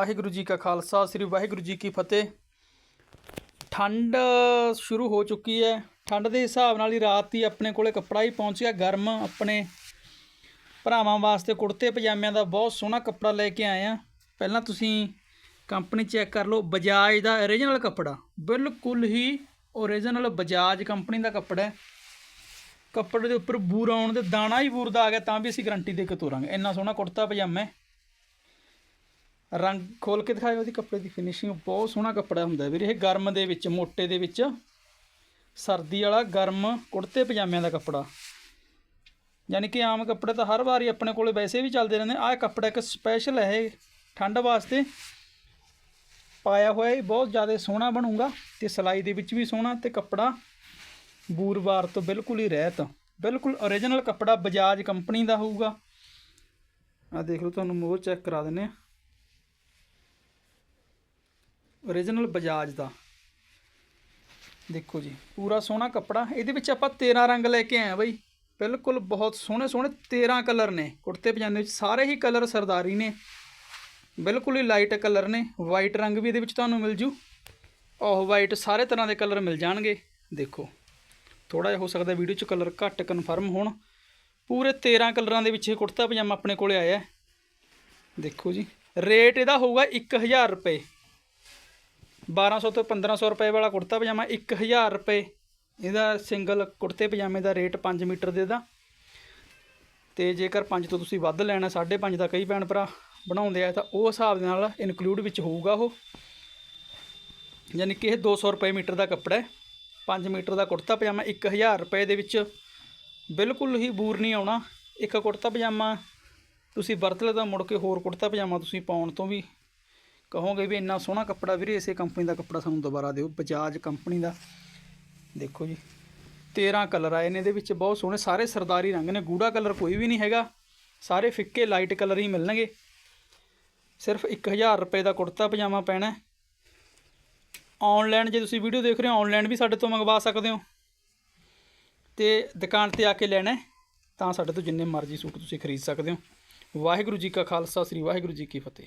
ਵਾਹਿਗੁਰੂ ਜੀ ਕਾ ਖਾਲਸਾ, ਸ੍ਰੀ ਵਾਹਿਗੁਰੂ ਜੀ ਕੀ ਫਤਿਹ। ਠੰਡ ਸ਼ੁਰੂ ਹੋ ਚੁੱਕੀ ਹੈ। ਠੰਡ ਦੇ ਹਿਸਾਬ ਨਾਲ ਹੀ ਰਾਤ ਹੀ ਆਪਣੇ ਕੋਲੇ ਕੱਪੜਾ ਹੀ ਪਹੁੰਚ ਗਿਆ। ਗਰਮ ਆਪਣੇ ਭਰਾਵਾਂ ਵਾਸਤੇ ਕੁੜਤੇ, ਪਜਾਮਿਆਂ ਦਾ ਬਹੁਤ ਸੋਹਣਾ ਕੱਪੜਾ ਲੈ ਕੇ ਆਏ ਆ ਪਹਿਲਾਂ ਤੁਸੀਂ ਕੰਪਨੀ ਚੈੱਕ ਕਰ ਲਓ, ਬਜਾਜ ਦਾ origignal ਕੱਪੜਾ। ਬਿਲਕੁਲ ਹੀ origignal ਬਜਾਜ ਕੰਪਨੀ ਦਾ ਕੱਪੜਾ ਹੈ। ਕੱਪੜੇ ਦੇ ਉੱਪਰ ਬੂਰ ਆਉਣ ਦੇ ਦਾਣਾ ਹੀ ਬੂਰ ਦਾ ਆ ਗਿਆ, ਤਾਂ ਵੀ ਅਸੀਂ ਗਾਰੰਟੀ ਦੇ ਕੇ ਤੋਰਾਂਗੇ। ਇੰਨਾ ਸੋਹਣਾ ਕੁੜਤਾ, ਪਜਾਮਾ ਹੈ। ਰੰਗ ਖੋਲ ਕੇ ਦਿਖਾਇਓ, ਉਹਦੀ ਕੱਪੜੇ ਦੀ ਫਿਨਿਸ਼ਿੰਗ ਬਹੁਤ ਸੋਹਣਾ ਕੱਪੜਾ ਹੁੰਦਾ ਵੀਰੇ। ਇਹ ਗਰਮ ਦੇ ਵਿੱਚ, ਮੋਟੇ ਦੇ ਵਿੱਚ, ਸਰਦੀ ਵਾਲਾ ਗਰਮ ਕੁੜਤੇ ਪਜਾਮਿਆਂ ਦਾ ਕੱਪੜਾ। ਯਾਨੀ ਕਿ ਆਮ ਕੱਪੜੇ ਤਾਂ ਹਰ ਵਾਰੀ ਆਪਣੇ ਕੋਲੇ ਵੈਸੇ ਵੀ ਚੱਲਦੇ ਰਹਿੰਦੇ ਆਹ ਕੱਪੜਾ ਇੱਕ ਸਪੈਸ਼ਲ ਹੈ, ਇਹ ਠੰਡ ਵਾਸਤੇ ਪਾਇਆ ਹੋਇਆ, ਇਹ ਬਹੁਤ ਜ਼ਿਆਦਾ ਸੋਹਣਾ ਬਣੂਗਾ ਤੇ ਸਿਲਾਈ ਦੇ ਵਿੱਚ ਵੀ ਸੋਹਣਾ ਤੇ ਕੱਪੜਾ ਬੂਰਵਾਰ ਤੋਂ ਬਿਲਕੁਲ ਹੀ ਰਹਿਤ। ਬਿਲਕੁਲ origignal ਕੱਪੜਾ ਬਜਾਜ ਕੰਪਨੀ ਦਾ ਹੋਊਗਾ। ਆ ਦੇਖ ਲਓ, ਤੁਹਾਨੂੰ ਮੋਹ ਚੈੱਕ ਕਰਾ ਦਿੰਨੇ ਆ origignal ਬਜਾਜ ਦਾ। ਦੇਖੋ ਜੀ, ਪੂਰਾ ਸੋਹਣਾ ਕੱਪੜਾ। ਇਹਦੇ ਵਿੱਚ ਆਪਾਂ 13 ਰੰਗ ਲੈ ਕੇ ਆਏ ਆ ਬਈ। ਬਿਲਕੁਲ ਬਹੁਤ ਸੋਹਣੇ ਸੋਹਣੇ 13 ਕਲਰ ਨੇ। ਕੁੜਤੇ ਪਜਾਮੇ ਵਿੱਚ ਸਾਰੇ ਹੀ ਕਲਰ ਸਰਦਾਰੀ ਨੇ। ਬਿਲਕੁਲ ਹੀ ਲਾਈਟ ਕਲਰ ਨੇ। ਵਾਈਟ ਰੰਗ ਵੀ ਇਹਦੇ ਵਿੱਚ ਤੁਹਾਨੂੰ ਮਿਲ ਜੂ। ਆਹ ਵਾਈਟ ਸਾਰੇ ਤਰ੍ਹਾਂ ਦੇ ਕਲਰ ਮਿਲ ਜਾਣਗੇ। ਦੇਖੋ ਥੋੜਾ ਜਿਹਾ ਹੋ ਸਕਦਾ ਵੀਡੀਓ 'ਚ ਕਲਰ ਘੱਟ ਕਨਫਰਮ ਹੋਣ। ਪੂਰੇ 13 ਕਲਰਾਂ ਦੇ ਵਿੱਚ ਇਹ ਕੁੜਤਾ ਪਜਾਮਾ ਆਪਣੇ ਕੋਲੇ ਆਇਆ। ਦੇਖੋ ਜੀ ਰੇਟ ਇਹਦਾ ਹੋਊਗਾ 1000 ਰੁਪਏ। 1200 ਤੋਂ 1500 ਰੁਪਏ ਵਾਲਾ ਕੁੜਤਾ ਪਜਾਮਾ 1000 ਰੁਪਏ। ਇਹਦਾ ਸਿੰਗਲ ਕੁੜਤੇ ਪਜਾਮੇ ਦਾ ਰੇਟ 5 ਮੀਟਰ ਦੇ ਦਾ। ਤੇ ਜੇਕਰ 5 ਤੋਂ ਤੁਸੀਂ ਵੱਧ ਲੈਣਾ 5.5 ਦਾ ਕਈ ਭੈਣ ਭਰਾ ਬਣਾਉਂਦੇ ਆ, ਤਾਂ ਉਹ ਹਿਸਾਬ ਦੇ ਨਾਲ ਇਨਕਲੂਡ ਵਿੱਚ ਹੋਊਗਾ ਉਹ। ਯਾਨੀ ਕਿ ਇਹ 200 ਰੁਪਏ ਮੀਟਰ ਦਾ ਕੱਪੜਾ ਹੈ। 5 ਮੀਟਰ ਦਾ ਕੁੜਤਾ ਪਜਾਮਾ 1000 ਰੁਪਏ ਦੇ ਵਿੱਚ ਬਿਲਕੁਲ ਹੀ ਬੂਰ ਨਹੀਂ ਆਉਣਾ। ਇੱਕ ਕੁੜਤਾ ਪਜਾਮਾ ਤੁਸੀਂ ਵਰਤ ਲਿਆ ਤਾਂ ਮੁੜ ਕੇ ਹੋਰ ਕੁੜਤਾ ਪਜਾਮਾ ਤੁਸੀਂ ਪਾਉਣ ਤੋਂ ਵੀ ਕਹੋਗੇ ਵੀ ਇੰਨਾ ਸੋਹਣਾ ਕੱਪੜਾ ਵੀਰੇ, ਇਸੇ ਕੰਪਨੀ ਦਾ ਕੱਪੜਾ ਸਾਨੂੰ ਦੁਬਾਰਾ ਦਿਓ, ਬਜਾਜ ਕੰਪਨੀ ਦਾ। ਦੇਖੋ ਜੀ 13 ਕਲਰ ਆਏ ਨੇ ਇਹਦੇ ਵਿੱਚ ਬਹੁਤ ਸੋਹਣੇ, ਸਾਰੇ ਸਰਦਾਰੀ ਰੰਗ ਨੇ, ਗੂੜਾ ਕਲਰ ਕੋਈ ਵੀ ਨਹੀਂ ਹੈਗਾ। ਸਾਰੇ ਫਿੱਕੇ ਲਾਈਟ ਕਲਰ ਹੀ ਮਿਲਣਗੇ। ਸਿਰਫ 1000 ਰੁਪਏ ਦਾ ਕੁੜਤਾ, ਪਜਾਮਾ ਪੈਣਾ ਹੈ। ਆਨਲਾਈਨ ਜੇ ਤੁਸੀਂ ਵੀਡੀਓ ਦੇਖ ਰਹੇ ਹੋ ਆਨਲਾਈਨ ਵੀ ਸਾਡੇ ਤੋਂ ਮੰਗਵਾ ਸਕਦੇ ਹੋ। ਤੇ ਦੁਕਾਨ ਤੇ ਆ ਕੇ ਲੈਣਾ ਤਾਂ ਸਾਡੇ ਤੋਂ ਜਿੰਨੇ ਮਰਜ਼ੀ ਸੂਟ ਤੁਸੀਂ ਖਰੀਦ ਸਕਦੇ ਹੋ। ਵਾਹਿਗੁਰੂ ਜੀ ਕਾ ਖਾਲਸਾ, ਸ੍ਰੀ ਵਾਹਿਗੁਰੂ ਜੀ ਕੀ ਫਤਿਹ।